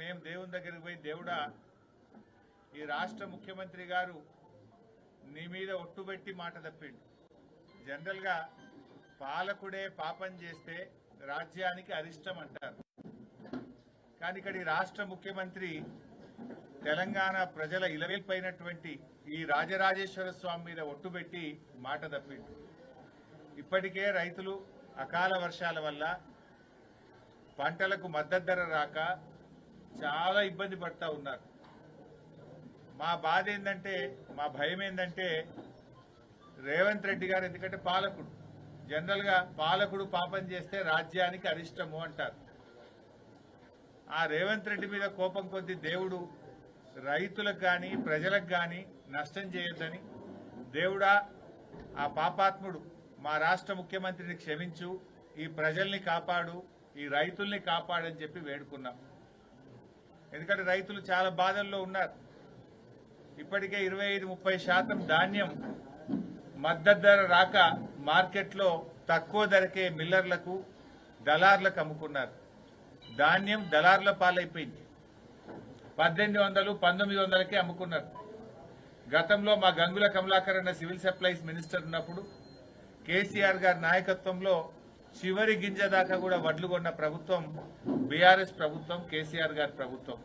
మేము దేవుని దగ్గరికి పోయి దేవుడా ఈ రాష్ట్ర ముఖ్యమంత్రి గారు నీ మీద ఒట్టుబెట్టి మాట తప్పిండు. జనరల్గా పాలకుడే పాపం చేస్తే రాజ్యానికి అరిష్టం అంటారు. కానీ ఇక్కడ ఈ రాష్ట్ర ముఖ్యమంత్రి తెలంగాణ ప్రజల ఇలవేల్పైనటువంటి ఈ రాజరాజేశ్వర స్వామి మీద ఒట్టుబెట్టి మాట తప్పిండు. ఇప్పటికే రైతులు అకాల వర్షాల వల్ల పంటలకు మద్దతు ధర రాక చాలా ఇబ్బంది పడతా ఉన్నారు. మా బాధ ఏంటంటే మా భయం ఏంటంటే రేవంత్ రెడ్డి గారు ఎందుకంటే పాలకుడు. జనరల్గా పాలకుడు పాపం చేస్తే రాజ్యానికి అరిష్టము అంటారు. ఆ రేవంత్ రెడ్డి మీద కోపం కొద్ది దేవుడు రైతులకు కానీ ప్రజలకు కానీ నష్టం చేయొద్దని దేవుడా ఆ పాపాత్ముడు మా రాష్ట్ర ముఖ్యమంత్రిని క్షమించు ఈ ప్రజల్ని కాపాడు ఈ రైతుల్ని కాపాడని చెప్పి వేడుకున్నాం. ఎందుకంటే రైతులు చాలా బాధల్లో ఉన్నారు. ఇప్పటికే ఇరవై ఐదు ముప్పై శాతం ధాన్యం మద్దతు ధర రాక మార్కెట్లో తక్కువ ధరకే మిల్లర్లకు దళార్లకు అమ్ముకున్నారు. ధాన్యం దళార్ల పాలైపోయింది. పద్దెనిమిది వందలు పంతొమ్మిది వందలకే అమ్ముకున్నారు. గతంలో మా గంగుల కమలాకర్ అన్న సివిల్ సప్లైస్ మినిస్టర్ ఉన్నప్పుడు కేసీఆర్ గారి నాయకత్వంలో చివరి గింజ దాకా కూడా వడ్లు కొన్న ప్రభుత్వం బీఆర్ఎస్ ప్రభుత్వం కేసీఆర్ గారి ప్రభుత్వం.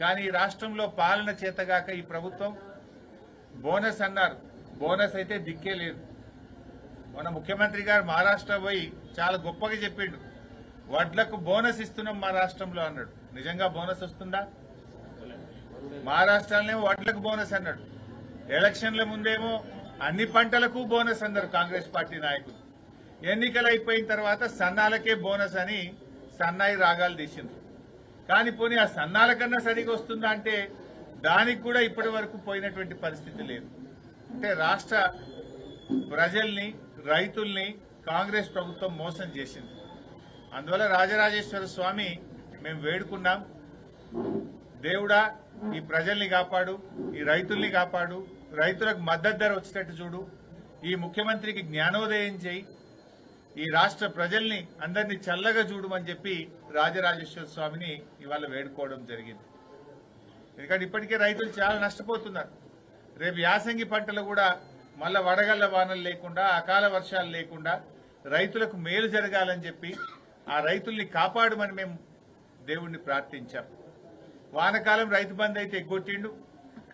కానీ ఈ రాష్ట్రంలో పాలన చేతగాక ఈ ప్రభుత్వం బోనస్ అన్నారు. బోనస్ అయితే దిక్కే లేదు. మన ముఖ్యమంత్రి గారు మహారాష్ట్ర పోయి చాలా గొప్పగా చెప్పిండు. వడ్లకు బోనస్ ఇస్తున్నాం మా రాష్ట్రంలో అన్నాడు. నిజంగా బోనస్ వస్తుందా? మహారాష్ట్రలోనే వడ్లకు బోనస్ అన్నాడు. ఎలక్షన్ల ముందేమో అన్ని పంటలకు బోనస్ అన్నారు కాంగ్రెస్ పార్టీ నాయకులు. ఎన్నికలు అయిపోయిన తర్వాత సన్నాలకే బోనస్ అని సన్నాయి రాగాలు తీసింది కానీ పోనీ ఆ సన్నాల కన్నా సరిగా వస్తుందా అంటే దానికి కూడా ఇప్పటి వరకు పోయినటువంటి పరిస్థితి లేదు. అంటే రాష్ట్ర ప్రజల్ని రైతుల్ని కాంగ్రెస్ ప్రభుత్వం మోసం చేసింది. అందువల్ల రాజరాజేశ్వర స్వామి మేము వేడుకున్నాం. దేవుడా ఈ ప్రజల్ని కాపాడు ఈ రైతుల్ని కాపాడు రైతులకు మద్దతు ధర వచ్చేటట్టు చూడు ఈ ముఖ్యమంత్రికి జ్ఞానోదయం చేయి ఈ రాష్ట్ర ప్రజల్ని అందరినీ చల్లగా చూడమని చెప్పి రాజరాజేశ్వర స్వామిని ఇవాళ వేడుకోవడం జరిగింది. ఎందుకంటే ఇప్పటికే రైతులు చాలా నష్టపోతున్నారు. రేపు యాసంగి పంటలు కూడా మళ్ళా వడగళ్ళ వానలు లేకుండా అకాల వర్షాలు లేకుండా రైతులకు మేలు జరగాలని చెప్పి ఆ రైతుల్ని కాపాడమని మేము దేవుణ్ణి ప్రార్థించాం. వానకాలం రైతు బంధు అయితే ఎగ్గొట్టిండు.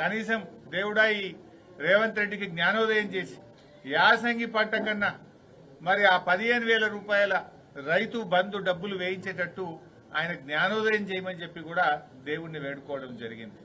కనీసం దేవుడా ఈ రేవంత్ రెడ్డికి జ్ఞానోదయం చేసి యాసంగి పంట కన్నా మరి ఆ పదిహేను వేల రూపాయల రైతు బంధు డబ్బులు వేయించేటట్టు ఆయన జ్ఞానోదయం చేయమని చెప్పి కూడా దేవుణ్ణి వేడుకోవడం జరిగింది.